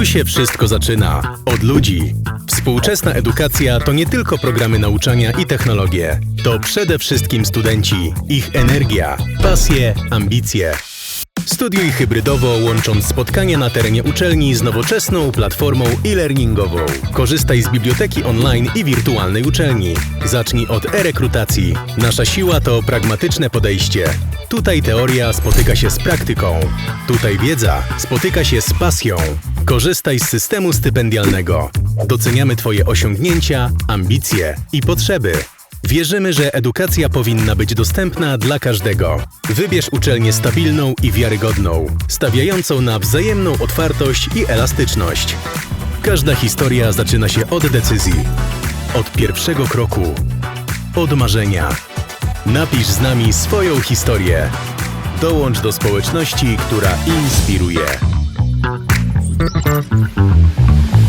Tu się wszystko zaczyna. Od ludzi. Współczesna edukacja to nie tylko programy nauczania i technologie. To przede wszystkim studenci, ich energia, pasje, ambicje. Studiuj hybrydowo, łącząc spotkania na terenie uczelni z nowoczesną platformą e-learningową. Korzystaj z biblioteki online i wirtualnej uczelni. Zacznij od e-rekrutacji. Nasza siła to pragmatyczne podejście. Tutaj teoria spotyka się z praktyką. Tutaj wiedza spotyka się z pasją. Korzystaj z systemu stypendialnego. Doceniamy Twoje osiągnięcia, ambicje i potrzeby. Wierzymy, że edukacja powinna być dostępna dla każdego. Wybierz uczelnię stabilną i wiarygodną, stawiającą na wzajemną otwartość i elastyczność. Każda historia zaczyna się od decyzji, od pierwszego kroku, od marzenia. Napisz z nami swoją historię. Dołącz do społeczności, która inspiruje. うん。